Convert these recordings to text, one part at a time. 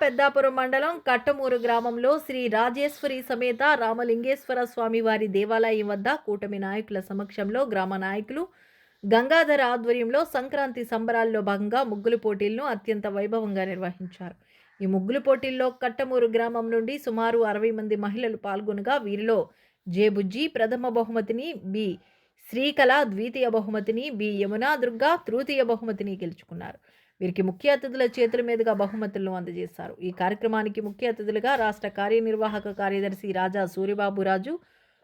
పెద్దాపురం మండలం కట్టమూరు గ్రామంలో శ్రీ రాజేశ్వరి సమేత రామలింగేశ్వర స్వామి వారి దేవాలయం వద్ద కూటమి నాయకుల సమక్షంలో గ్రామ నాయకులు గంగాధర ఆధ్వర్యంలో సంక్రాంతి సంబరాల్లో భాగంగా ముగ్గులు పోటీలను అత్యంత వైభవంగా నిర్వహించారు. ఈ ముగ్గులు పోటీల్లో కట్టమూరు గ్రామం నుండి సుమారు అరవై మంది మహిళలు పాల్గొనగా వీరిలో జేబుజ్జి ప్రథమ బహుమతిని బి శ్రీకళ ద్వితీయ బహుమతిని బి యమునా దుర్గా తృతీయ బహుమతిని గెలుచుకున్నారు. వీరికి ముఖ్య అతిథుల చేతుల మీదుగా బహుమతులను అందజేశారు. ఈ కార్యక్రమానికి ముఖ్య అతిథులుగా రాష్ట్ర కార్యనిర్వాహక కార్యదర్శి రాజా సూర్యబాబురాజు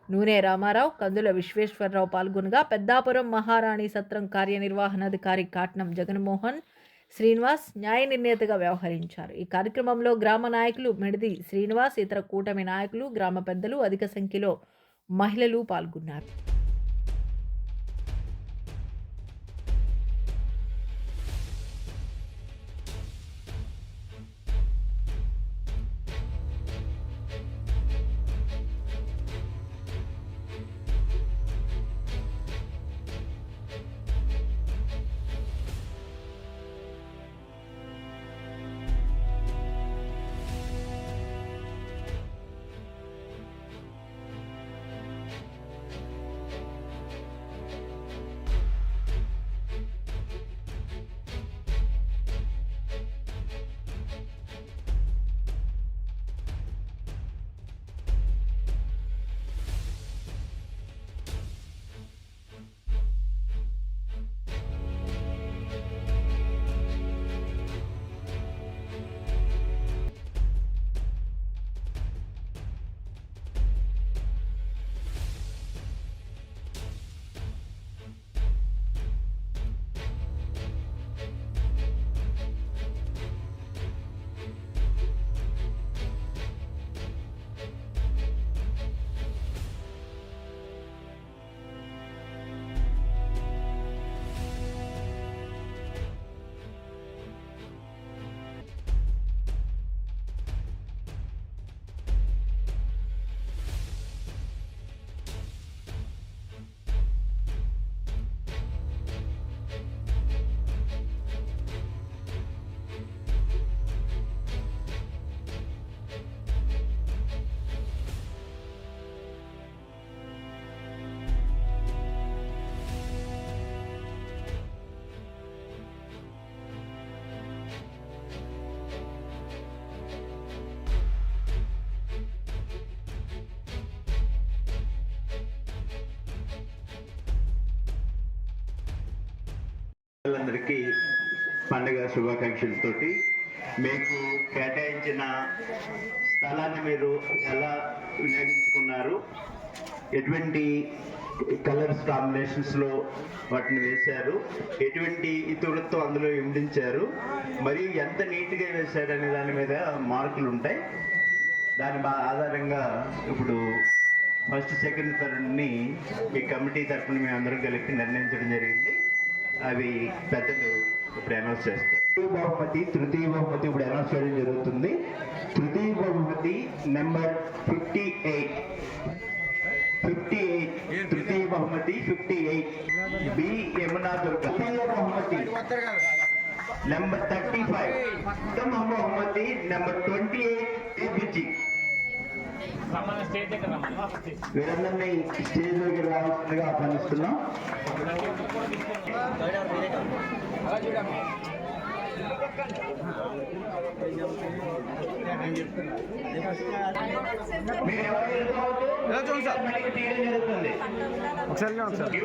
నూనె రామారావు కందుల విశ్వేశ్వరరావు పాల్గొనగా పెద్దాపురం మహారాణి సత్రం కార్యనిర్వహణాధికారి కాట్నం జగన్మోహన్ శ్రీనివాస్ న్యాయ నిర్ణేతగా వ్యవహరించారు. ఈ కార్యక్రమంలో గ్రామ నాయకులు మిడిది శ్రీనివాస్ ఇతర కూటమి నాయకులు గ్రామ పెద్దలు అధిక సంఖ్యలో మహిళలు పాల్గొన్నారు. అందరికీ పండుగ శుభాకాంక్షలతోటి మీకు కేటాయించిన స్థలాన్ని మీరు ఎలా వినియోగించుకున్నారు? ఎటువంటి కలర్స్ కాంబినేషన్స్లో వాటిని వేశారు? ఎటువంటి ఇతరులతో అందులో ఇమిడించారు మరియు ఎంత నీట్గా వేశారు అనే దాని మీద మార్కులు ఉంటాయి. దాని ఆధారంగా ఇప్పుడు ఫస్ట్ సెకండ్ థర్డ్ని ఈ కమిటీ తరఫున మేము అందరం కలిపి నిర్ణయించడం జరిగింది. అవి పెద్దలు ఇప్పుడు అనౌన్స్ చేస్తారు. తృతీయ బహుమతి తృతీయ బహుమతి ఇప్పుడు అనౌన్స్ చేయడం జరుగుతుంది. తృతీయ బహుమతి number fifty eight. Fifty eight తృతీయ బహుమతి fifty eight. B Yamuna Durga. తృతీయ బహుమతి నెంబర్ థర్టీ ఫైవ్. ఉత్తమ బహుమతి నెంబర్ ట్వంటీ ఎయిట్ ఏబిజి. వీరందరినీ స్టేజ్ దగ్గర రావాల్సిందిగా ఆహ్వానిస్తున్నాం. ఒకసారి ఒకసారి.